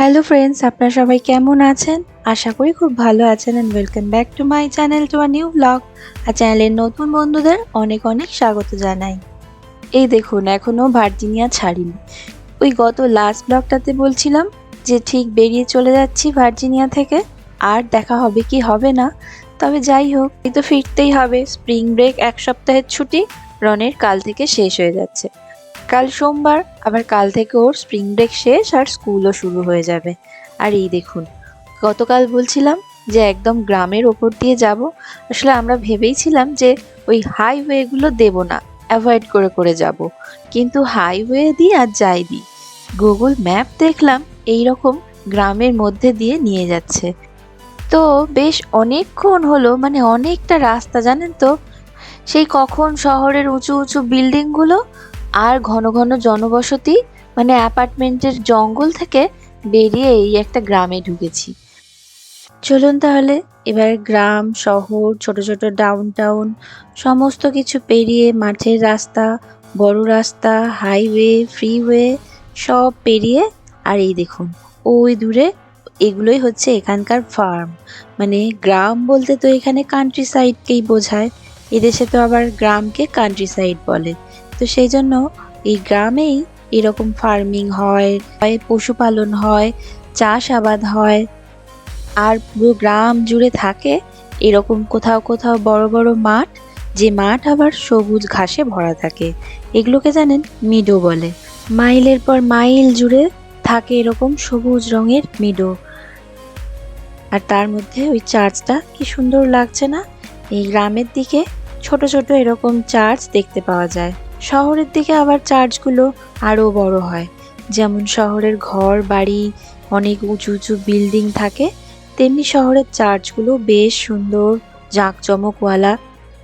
Hello friends আপনারা সবাই কেমন আছেন? আশা করি খুব ভালো আছেন and welcome back to my channel to a new blog আর চ্যানেলের নতুন বন্ধুদের অনেক অনেক স্বাগত জানাই। এই দেখুন এখনও ভার্জিনিয়া ছাড়িনি। ওই গত লাস্ট ব্লগটাতে বলছিলাম যে ঠিক বেরিয়ে চলে যাচ্ছি ভার্জিনিয়া থেকে। আর দেখা হবে কি হবে না, তবে যাই হোক, এই তো ফিরতেই হবে। স্প্রিং ব্রেক এক সপ্তাহের ছুটি, রনের কাল থেকে শেষ হয়ে যাচ্ছে। কাল সোমবার, আবার কাল থেকে ওর স্প্রিং ব্রেক শেষ আর স্কুলও শুরু হয়ে যাবে। আর এই দেখুন, গতকাল বলছিলাম যে একদম গ্রামের ওপর দিয়ে যাব। আসলে আমরা ভেবেইছিলাম যে ওই হাইওয়েগুলো দেব না অ্যাভয়েড করে করে যাব। কিন্তু হাইওয়ে দিয়ে আর যাই দিই গুগল ম্যাপ দেখলাম এই রকম গ্রামের মধ্যে দিয়ে নিয়ে যাচ্ছে। তো বেশ অনেকক্ষণ হলো মানে অনেকটা রাস্তা, জানেন তো? সেই কখন শহরের উঁচু উঁচু বিল্ডিংগুলো আর ঘন ঘন জনবসতি মানে অ্যাপার্টমেন্টের জঙ্গল থেকে বেরিয়ে এই একটা গ্রামে ঢুকেছি। চলুন তাহলে, এবার গ্রাম, শহর, ছোট ছোট ডাউন টাউন সমস্ত কিছু পেরিয়ে মাঠের রাস্তা, বড় রাস্তা হাইওয়ে ফ্রিওয়ে সব পেরিয়ে আর এই দেখুন, ওই দূরে এগুলোই হচ্ছে এখানকার ফার্ম মানে গ্রাম বলতে তো এখানে কান্ট্রি সাইডকেই বোঝায়, এদেশে তো আবার গ্রামকে কান্ট্রি সাইড বলে। তো সেই জন্য এই গ্রামেই এরকম ফার্মিং হয় পশুপালন হয় চাষাবাদ হয়। আর পুরো গ্রাম জুড়ে থাকে এরকম কোথাও কোথাও বড় বড় মাঠ, যে মাঠ আবার সবুজ ঘাসে ভরা থাকে। এগুলোকে জানেন মিডো বলে। মাইলের পর মাইল জুড়ে থাকে এরকম সবুজ রঙের মিডো আর তার মধ্যে ওই চার্চটা কি সুন্দর লাগছে না? এই গ্রামের দিকে ছোট ছোট এরকম চার্চ দেখতে পাওয়া যায়। শহরের দিকে আবার চার্চগুলো আরও বড় হয়। যেমন শহরের ঘর, বাড়ি, অনেক উঁচু উঁচু বিল্ডিং থাকে, তেমনি শহরের চার্চগুলো বেশ সুন্দর, জাঁকজমকওয়ালা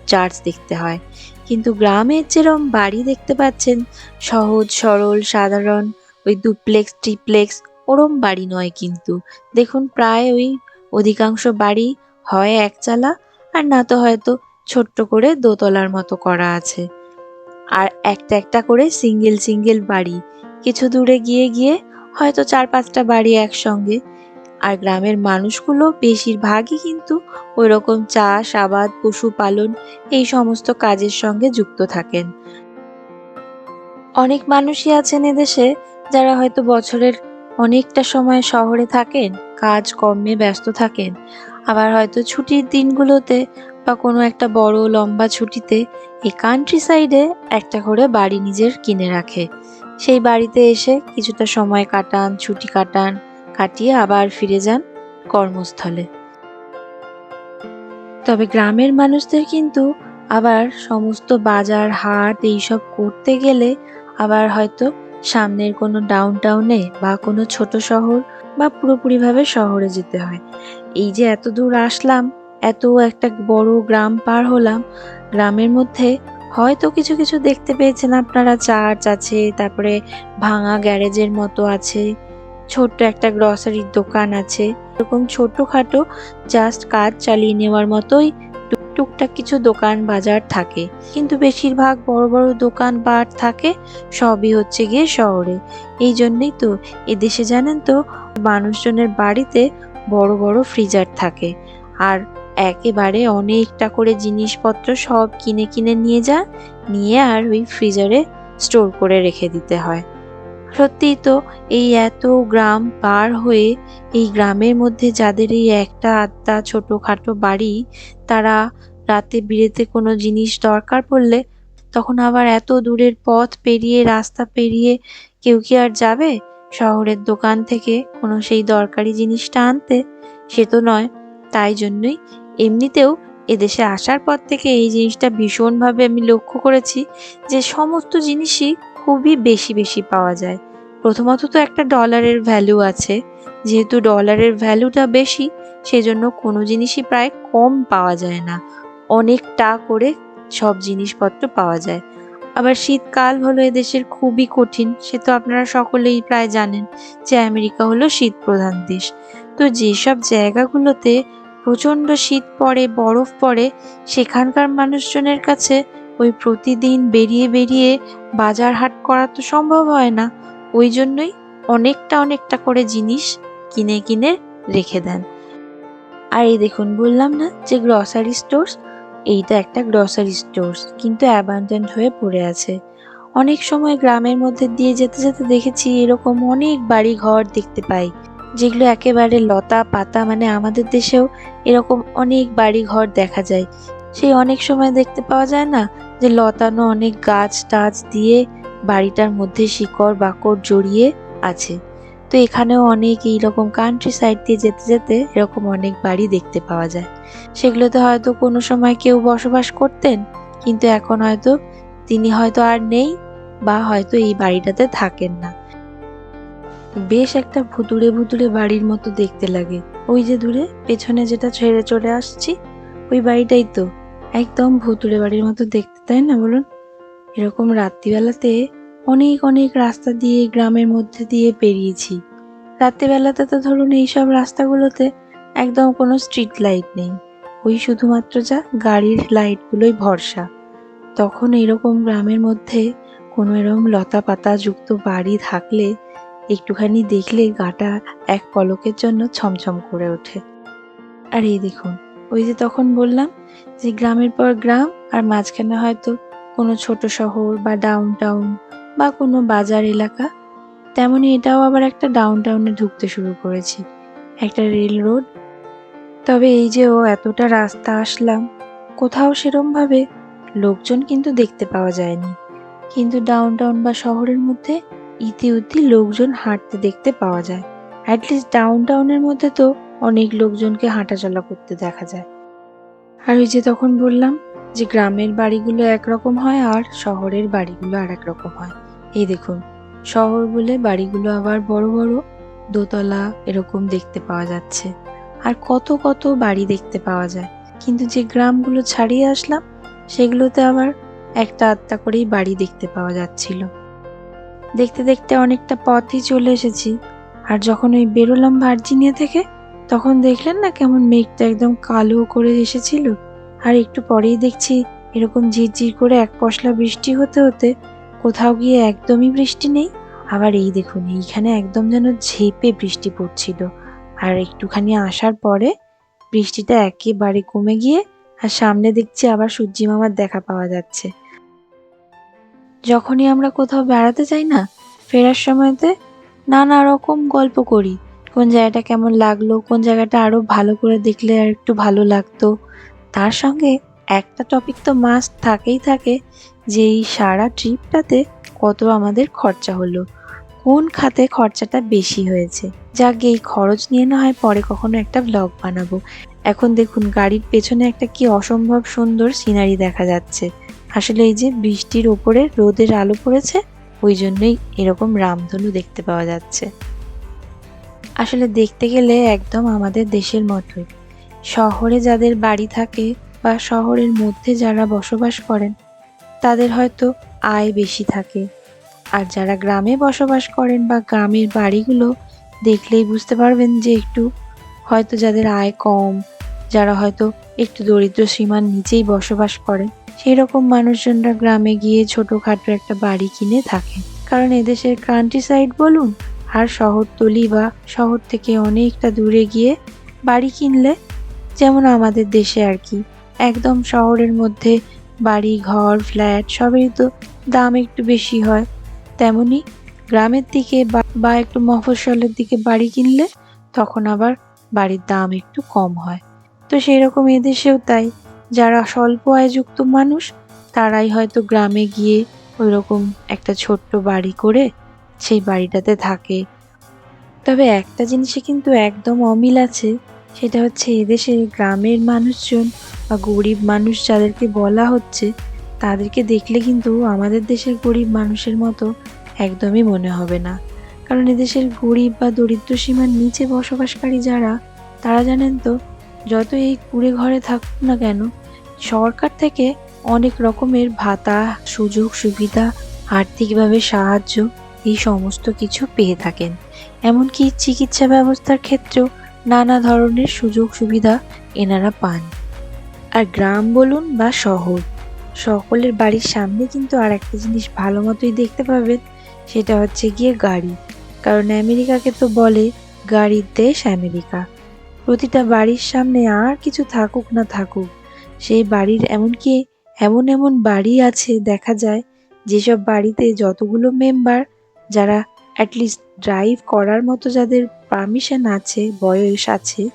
চার্চ দেখতে হয়। কিন্তু গ্রামের যেরম বাড়ি দেখতে পাচ্ছেন, সহজ, সরল, সাধারণ, ওই ডুপ্লেক্স ট্রিপ্লেক্স, ওরম বাড়ি নয় কিন্তু। দেখুন প্রায় ওই অধিকাংশ বাড়ি হয় একচালা, আর না তো হয়তো ছোট্ট করে দোতলার মতো করা আছে। আর একটা একটা করে সিঙ্গেল সিঙ্গেল বাড়ি। কিছু দূরে গিয়ে গিয়ে হয়তো চার পাঁচটা বাড়ি একসঙ্গে। আর গ্রামের মানুষগুলো বেশিরভাগই কিন্তু ওই রকম চাষ আবাদ পশুপালন এই সমস্ত কাজের সঙ্গে যুক্ত থাকেন। অনেক মানুষই আছেন এদেশে যারা হয়তো বছরের অনেকটা সময় শহরে থাকেন, কাজ, কর্মে ব্যস্ত থাকেন। আবার হয়তো ছুটির দিনগুলোতে বা কোনো একটা বড় লম্বা ছুটিতে এই কান্ট্রি সাইডে একটা করে বাড়ি নিজের কিনে রাখে। সেই বাড়িতে এসে কিছুটা সময় কাটান, ছুটি কাটান, কাটিয়ে আবার ফিরে যান কর্মস্থলে। তবে গ্রামের মানুষদের কিন্তু আবার সমস্ত বাজার, হাট এইসব করতে গেলে আবার হয়তো সামনের কোনো ডাউন টাউনে বা কোনো ছোট শহর বা পুরোপুরিভাবে শহরে যেতে হয়। এই যে এত দূর আসলাম, এত একটা বড় গ্রাম পার হলাম গ্রামের মধ্যে হয়তো কিছু কিছু দেখতে পেয়েছেন আপনারা, চার্চ আছে, তারপরে ভাঙা গ্যারেজের মতো আছে, ছোট্ট একটা গ্রসারির দোকান আছে, এরকম ছোটোখাটো জাস্ট কাজ চালিয়ে নেওয়ার মতোই টুক- টুকটাক কিছু দোকান বাজার থাকে। কিন্তু বেশিরভাগ বড় বড় দোকান পাট থাকে, সবই হচ্ছে গিয়ে শহরে। এই জন্যই তো এদেশে জানেন তো, মানুষজনের বাড়িতে বড় বড় ফ্রিজার থাকে। আর একেবারে অনেকটা করে জিনিসপত্র সব কিনে কিনে নিয়ে যান নিয়ে আর ওই ফ্রিজারে স্টোর করে রেখে দিতে হয়। সত্যিই তো এই এত গ্রাম পার হয়ে এই গ্রামের মধ্যে যাদের এই একটা আধটা ছোটখাটো বাড়ি, তারা রাতে বিরেতে কোনো জিনিস দরকার পড়লে তখন আবার এত দূরের পথ পেরিয়ে, রাস্তা পেরিয়ে কেউ কি আর যাবে? শহরের দোকান থেকে কোনো সেই দরকারি জিনিসটা আনতে? সে তো নয়, তাই জন্যই এমনিতেও এদেশে আসার পর থেকে এই জিনিসটা ভীষণভাবে আমি লক্ষ্য করেছি যে সমস্ত জিনিসই খুবই বেশি বেশি পাওয়া যায়। প্রথমত তো একটা ডলারের ভ্যালু আছে। যেহেতু ডলারের ভ্যালুটা বেশি, সেজন্য কোনো জিনিসই প্রায় কম পাওয়া যায় না। অনেকটা করে সব জিনিসপত্র পাওয়া যায়। আবার শীতকাল হলো এদেশের খুবই কঠিন, সে তো আপনারা সকলেই প্রায় জানেন যে আমেরিকা হলো শীত প্রধান দেশ। তো যেসব জায়গাগুলোতে প্রচণ্ড শীত পড়ে, বরফ পড়ে, সেখানকার মানুষজনের কাছে ওই প্রতিদিন বেরিয়ে বেরিয়ে বাজার হাট করা তো সম্ভব হয় না। ওই জন্যই অনেকটা অনেকটা করে জিনিস কিনে কিনে রেখে দেন। আর এই দেখুন, বললাম না যে গ্রসারি স্টোর্স এইটা একটা গ্রসারি স্টোর্স কিন্তু অ্যাবান্ডেন্ট হয়ে পড়ে আছে। অনেক সময় গ্রামের মধ্যে দিয়ে যেতে যেতে দেখেছি এরকম অনেক বাড়ি ঘর দেখতে পাই, যেগুলো একেবারে লতা পাতা মানে আমাদের দেশেও এরকম অনেক বাড়ি ঘর দেখা যায়। সেই অনেক সময় দেখতে পাওয়া যায় না যে লতানো অনেক গাছ টাছ দিয়ে বাড়িটার মধ্যে শিকড় বাকড় জড়িয়ে আছে। তো এখানেও অনেক এইরকম কান্ট্রি সাইড দিয়ে যেতে যেতে এরকম অনেক বাড়ি দেখতে পাওয়া যায়। সেগুলোতে হয়তো কোনো সময় কেউ বসবাস করতেন, কিন্তু এখন হয়তো তিনি হয়তো আর নেই বা হয়তো এই বাড়িটাতে থাকেন না। বেশ একটা ভুতুড়ে ভুতুড়ে বাড়ির মতো দেখতে লাগে। ওই যে দূরে, পেছনে যেটা ছেড়ে চলে আসছি, ওই বাড়িটাই তো। একদম ভুতুড়ে বাড়ির মতো দেখতে, তাই না বলুন? এরকম রাত্রিবেলাতে অনেক অনেক রাস্তা দিয়ে, গ্রামের মধ্যে দিয়ে পেরিয়েছি রাত্রিবেলাতে তো ধরুন এইসব রাস্তাগুলোতে একদম কোনো স্ট্রিট লাইট নেই। ওই শুধুমাত্র যা গাড়ির লাইটগুলোই ভরসা। তখন এরকম গ্রামের মধ্যে কোনো এরকম লতা পাতা যুক্ত বাড়ি থাকলে একটুখানি দেখলে গাটা এক পলকের জন্য ছমছম করে ওঠে। আর এই দেখুন, ওই যে তখন বললাম যে গ্রামের পর গ্রাম আর মাঝখানে হয়তো কোনো ছোট শহর বা ডাউন টাউন বা কোনো বাজার এলাকা, তেমনি এটাও আবার একটা ডাউন টাউনে ঢুকতে শুরু করেছি, একটা রেল রোড তবে এই যে ও এতটা রাস্তা আসলাম, কোথাও সেরমভাবে লোকজন কিন্তু দেখতে পাওয়া যায়নি। কিন্তু ডাউন টাউন বা শহরের মধ্যে ইতিউতি লোকজন হাঁটতে দেখতে পাওয়া যায়। অ্যাটলিস্ট ডাউন টাউনের মধ্যে তো অনেক লোকজনকে হাঁটাচলা করতে দেখা যায়। আর ওই যে তখন বললাম যে গ্রামের বাড়িগুলো একরকম হয় আর শহরের বাড়িগুলো আর এক রকম হয়। এই দেখুন, শহর বলে বাড়িগুলো আবার বড় বড়, দোতলা এরকম দেখতে পাওয়া যাচ্ছে। আর কত কত বাড়ি দেখতে পাওয়া যায়। কিন্তু যে গ্রামগুলো ছাড়িয়ে আসলাম, সেগুলোতে আবার একটা আত্মা করেই বাড়ি দেখতে পাওয়া যাচ্ছিল। দেখতে দেখতে অনেকটা পথই চলে এসেছি। আর যখন ওই বেরোলাম ভার্জিনিয়া থেকে, তখন দেখলেন না কেমন মেঘটা একদম কালো করে এসেছিল। আর একটু পরেই দেখছি এরকম ঝিরঝির করে এক পশলা বৃষ্টি হতে হতে কোথাও গিয়ে একদমই বৃষ্টি নেই। আবার এই দেখুন, এইখানে একদম যেন ঝেপে বৃষ্টি পড়ছিল। আর একটুখানি আসার পরে বৃষ্টিটা একেবারে কমে গিয়ে, আর সামনে দেখছি আবার সূর্যি মামার দেখা পাওয়া যাচ্ছে। যখনই আমরা কোথাও বেড়াতে যাই না, ফেরার সময়তে নানা রকম গল্প করি। কোন জায়গাটা কেমন লাগল, কোন জায়গাটা আরও ভালো করে দেখলে আর একটু ভালো লাগতো। তার সঙ্গে একটা টপিক তো মাস্ট থাকেই থাকে, যে এই সারা ট্রিপটাতে কত আমাদের খরচা হলো। কোন খাতে খরচাটা বেশি হয়েছে? যাকে এই খরচ নিয়ে না হয় পরে কখনো একটা ব্লগ বানাবো। এখন দেখুন, গাড়ির পেছনে একটা কি অসম্ভব সুন্দর সিনারি দেখা যাচ্ছে। আসলে এই যে বৃষ্টির ওপরে রোদের আলো পড়েছে, ওই জন্যই এরকম রামধনু দেখতে পাওয়া যাচ্ছে। আসলে দেখতে গেলে একদম আমাদের দেশের মতোই। শহরে যাদের বাড়ি থাকে বা শহরের মধ্যে যারা বসবাস করেন, তাদের হয়তো আয় বেশি থাকে। আর যারা গ্রামে বসবাস করেন বা গ্রামের বাড়িগুলো দেখলেই বুঝতে পারবেন যে একটু হয়তো যাদের আয় কম, যারা হয়তো একটু দরিদ্র সীমার নিচেই বসবাস করেন সেই রকম মানুষজনরা গ্রামে গিয়ে ছোটোখাটো একটা বাড়ি কিনে থাকে। কারণ এদেশের কান্ট্রি সাইড বলুন আর শহরতলি বা শহর থেকে অনেকটা দূরে গিয়ে বাড়ি কিনলে, যেমন আমাদের দেশে আর কি, একদম শহরের মধ্যে বাড়ি, ঘর, ফ্ল্যাট সবেরই তো দাম একটু বেশি হয়। তেমনি গ্রামের দিকে বা- একটু মফস্বলের দিকে বাড়ি কিনলে তখন আবার বাড়ির দাম একটু কম হয়। তো সেই রকম এদেশেও তাই। যারা স্বল্প আয়যুক্ত মানুষ, তারাই হয়তো গ্রামে গিয়ে ওই রকম একটা ছোট্ট বাড়ি করে সেই বাড়িটাতে থাকে। তবে একটা জিনিসে কিন্তু একদম অমিল আছে, সেটা হচ্ছে এদেশে গ্রামের মানুষজন বা গরিব মানুষ যাদেরকে বলা হচ্ছে তাদেরকে দেখলে কিন্তু আমাদের দেশের গরিব মানুষের মতো একদমই মনে হবে না। কারণ এদেশের গরিব বা দরিদ্র সীমার নিচে বসবাসকারী যারা, তারা জানেন তো যত এই কুড়ে ঘরে থাকুক না কেন, সরকার থেকে অনেক রকমের ভাতা, সুযোগ, সুবিধা, আর্থিকভাবে সাহায্য এই সমস্ত কিছু পেয়ে থাকেন। এমনকি চিকিৎসা ব্যবস্থার ক্ষেত্রেও নানা ধরনের সুযোগ সুবিধা এনারা পান। আর গ্রাম বলুন বা শহর সকলের বাড়ির সামনে কিন্তু আর একটা জিনিস ভালো মতোই দেখতে পাবেন, সেটা হচ্ছে গিয়ে গাড়ি। কারণ আমেরিকাকে তো বলে গাড়ির দেশ আমেরিকা। প্রতিটা বাড়ির সামনে আর কিছু থাকুক না থাকুক, সেই বাড়ির এমনকি এমন এমন বাড়ি আছে দেখা যায়, যেসব বাড়িতে যতগুলো মেম্বার, যারা অ্যাটলিস্ট ড্রাইভ করার মতো যাদের পারমিশন আছে, বয়স আছে,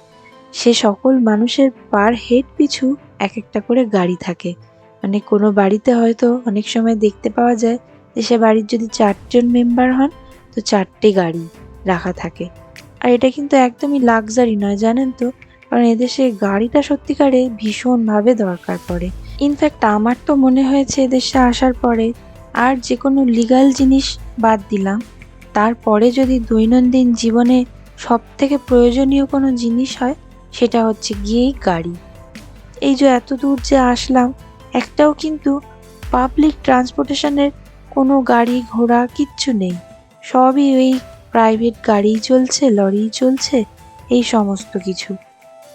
সে সকল মানুষের পার হেড পিছু এক একটা করে গাড়ি থাকে। মানে কোনো বাড়িতে হয়তো অনেক সময় দেখতে পাওয়া যায় যে সে বাড়ির যদি চারজন মেম্বার হন, তো চারটে গাড়ি রাখা থাকে। আর এটা কিন্তু একদমই লাক্সারি নয়, জানেন তো? কারণ এদেশে গাড়িটা সত্যিকারে ভীষণভাবে দরকার পড়ে। ইনফ্যাক্ট আমার তো মনে হয়েছে এদেশে আসার পরে আর যে কোনো লিগাল জিনিস বাদ দিলাম। তারপরে যদি দৈনন্দিন জীবনে সব থেকে প্রয়োজনীয় কোনো জিনিস হয়, সেটা হচ্ছে গিয়েই গাড়ি। এই যে এত দূর যে আসলাম একটাও কিন্তু পাবলিক ট্রান্সপোর্টেশনের কোনো গাড়ি ঘোড়া কিচ্ছু নেই। সবই ওই প্রাইভেট গাড়িই চলছে লরি চলছে, এই সমস্ত কিছু।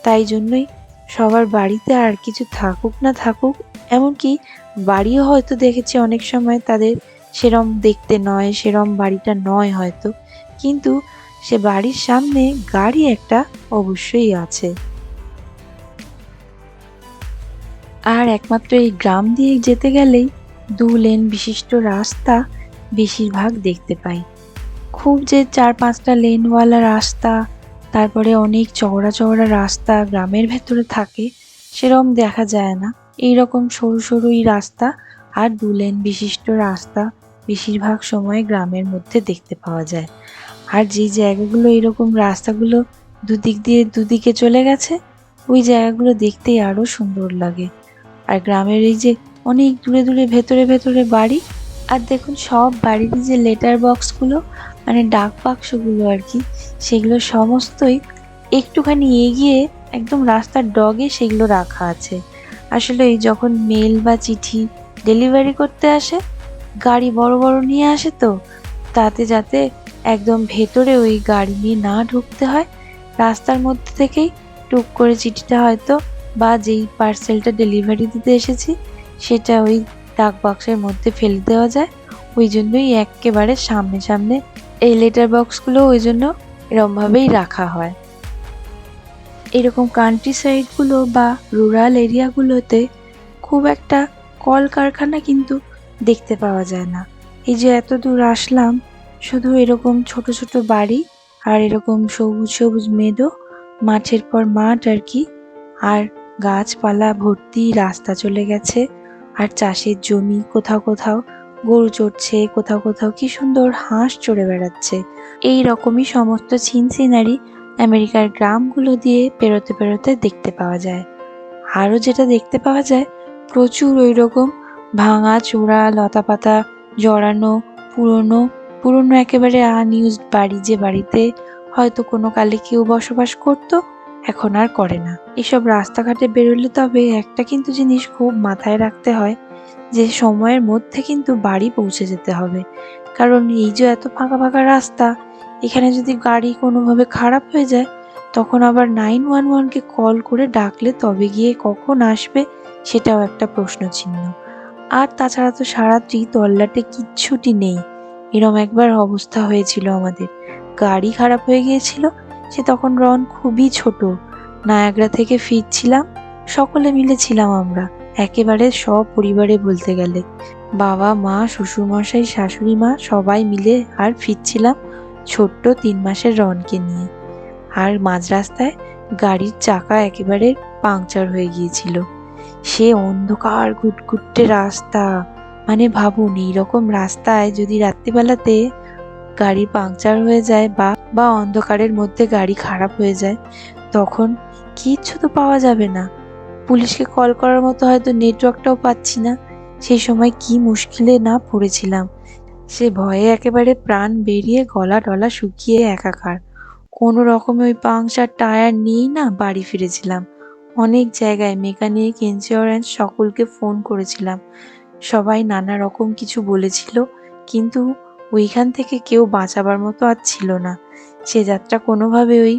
তাই জন্যই সবার বাড়িতে আর কিছু থাকুক না থাকুক, এমনকি বাড়িও হয়তো দেখেছি অনেক সময় তাদের সেরম দেখতে নয়, সেরম বাড়িটা নয় হয়তো। কিন্তু সে বাড়ির সামনে গাড়ি একটা অবশ্যই আছে। আর একমাত্র এই গ্রাম দিয়ে যেতে গেলেই দু লেন বিশিষ্ট রাস্তা বেশিরভাগ দেখতে পাই। খুব যে চার পাঁচটা লেনওয়ালা রাস্তা, তারপরে অনেক চওড়া চওড়া রাস্তা গ্রামের ভেতরে থাকে সেরম দেখা যায় না। এই রকম সরু সরুই রাস্তা আর দু লেন বিশিষ্ট রাস্তা বেশিরভাগ সময় গ্রামের মধ্যে দেখতে পাওয়া যায়। আর যে জায়গাগুলো এরকম রাস্তাগুলো দুদিক দিয়ে দুদিকে চলে গেছে, ওই জায়গাগুলো দেখতেই আরও সুন্দর লাগে। আর গ্রামের এই যে অনেক দূরে দূরে, ভেতরে ভেতরে বাড়ি, আর দেখুন সব বাড়িতে যে লেটার বক্সগুলো মানে ডাক বাক্সগুলো আর কি, সেগুলো সমস্তই একটুখানি এগিয়ে একদম রাস্তার ডগে সেগুলো রাখা আছে। আসলে যখন মেল বা চিঠি ডেলিভারি করতে আসে, গাড়ি বড় বড় নিয়ে আসে তো, তাতে যাতে একদম ভেতরে ওই গাড়ি নিয়ে না ঢুকতে হয়, রাস্তার মধ্যে থেকেই টুক করে চিঠিটা হয়তো বা যেই পার্সেলটা ডেলিভারি দিতে এসেছি, সেটা ওই ডাক বাক্সের মধ্যে ফেলে দেওয়া যায়। ওই জন্যই একেবারে সামনে সামনে এই লেটার বক্সগুলো ওই জন্য এরমভাবেই রাখা হয়। এরকম কান্ট্রি সাইডগুলো বা রুরাল এরিয়াগুলোতে খুব একটা কলকারখানা কিন্তু দেখতে পাওয়া যায় না। এই যে এত দূর আসলাম, শুধু এরকম ছোট ছোট বাড়ি আর এরকম সবুজ সবুজ মেদো, মাঠের পর মাঠ আর কি। আর গাছপালা ভর্তি রাস্তা চলে গেছে। আর চাষের জমি কোথাও কোথাও গরু চড়ছে, কোথাও কোথাও কি সুন্দর হাঁস চড়ে বেড়াচ্ছে। এই রকমই সমস্ত সিন সিনারি আমেরিকার গ্রামগুলো দিয়ে পেরোতে পেরোতে দেখতে পাওয়া যায়। আরও যেটা দেখতে পাওয়া যায়, প্রচুর ওই রকম ভাঙা চূড়া লতাপাতা, জড়ানো, পুরনো পুরনো একেবারে আনইউজড বাড়ি যে বাড়িতে হয়তো কোনো কালে কেউ বসবাস করতো এখন আর করে না। এসব রাস্তাঘাটে বেরোলে তবে একটা কিন্তু জিনিস খুব মাথায় রাখতে হয়, যে সময়ের মধ্যে কিন্তু বাড়ি পৌঁছে যেতে হবে। কারণ এই যে এত ফাঁকা ফাঁকা রাস্তা, এখানে যদি গাড়ি কোনোভাবে খারাপ হয়ে যায়, তখন আবার নাইন ওয়ান ওয়ানকে কল করে ডাকলে তবে গিয়ে কখন আসবে সেটাও একটা প্রশ্ন চিহ্ন আর তাছাড়া তো সারাত্রি তল্লাটে কিচ্ছুটি নেই। এরম একবার অবস্থা হয়েছিল আমাদের। গাড়ি খারাপ হয়ে গিয়েছিল সে তখন রন খুবই ছোট। নায়াগ্রা থেকে ফিরছিলাম, সকলে মিলে ছিলাম আমরা। একেবারে সব পরিবারে বলতে গেলে। বাবা, মা, শ্বশুরমশাই, শাশুড়ি মা সবাই মিলে আর ফিরছিলাম ছোট্ট তিন মাসের রনকে নিয়ে। আর মাঝ রাস্তায় গাড়ির চাকা একেবারে পাংচার হয়ে গিয়েছিল। সে অন্ধকার ঘুটঘুটে রাস্তা। মানে ভাবুন, এইরকম রাস্তায় যদি রাত্রিবেলাতে গাড়ি পাংচার হয়ে যায় বা বা অন্ধকারের মধ্যে গাড়ি খারাপ হয়ে যায়, তখন কিচ্ছু তো পাওয়া যাবে না। পুলিশকে কল করার মতো হয়তো নেটওয়ার্কটাও পাচ্ছি না। সেই সময় কি মুশকিলে না পড়েছিলাম। সে ভয়ে একেবারে প্রাণ বেরিয়ে গলা টলা শুকিয়ে একাকার। কোনো রকমে ওই পাংচার টায়ার নিয়েই না বাড়ি ফিরেছিলাম। অনেক জায়গায় মেকানিক, ইন্স্যুরেন্স সকলকে ফোন করেছিলাম। সবাই নানা রকম কিছু বলেছিল, কিন্তু ওইখান থেকে কেউ বাঁচাবার মতো আর ছিল না। সে যাত্রা কোনোভাবে ওই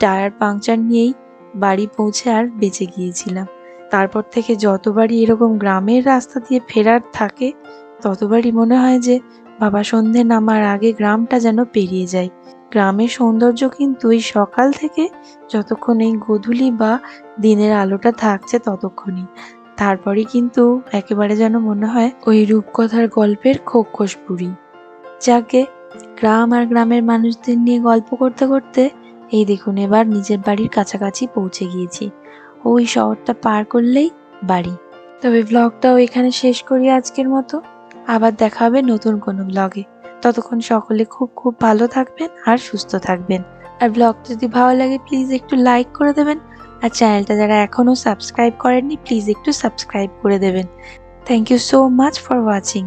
টায়ার পাংচার নিয়েই বাড়ি পৌঁছে আর বেঁচে গিয়েছিলাম। তারপর থেকে যতবারই এরকম গ্রামের রাস্তা দিয়ে ফেরার থাকে, ততবারই মনে হয় যে বাবা সন্ধে নামার আগে গ্রামটা যেন পেরিয়ে যায়। গ্রামের সৌন্দর্য কিন্তু ওই সকাল থেকে যতক্ষণ এই গোধূলি বা দিনের আলোটা থাকছে ততক্ষণই। তারপরে কিন্তু একেবারে যেন মনে হয় ওই রূপকথার গল্পের খোকসপুরি যাকে গ্রাম আর গ্রামের মানুষদের নিয়ে গল্প করতে করতে, এই দেখুন এবার নিজের বাড়ির কাছাকাছি পৌঁছে গিয়েছি। ওই শহরটা পার করলেই বাড়ি। তবে ব্লগটাও এখানে শেষ করি আজকের মতো। আবার দেখা হবে নতুন কোনো ব্লগে ততক্ষণ সকলে খুব খুব ভালো থাকবেন আর সুস্থ থাকবেন। আর ব্লগটা যদি ভালো লাগে প্লিজ একটু লাইক করে দেবেন। আর চ্যানেলটা যারা এখনও সাবস্ক্রাইব করেননি প্লিজ একটু সাবস্ক্রাইব করে দেবেন। Thank you so much for watching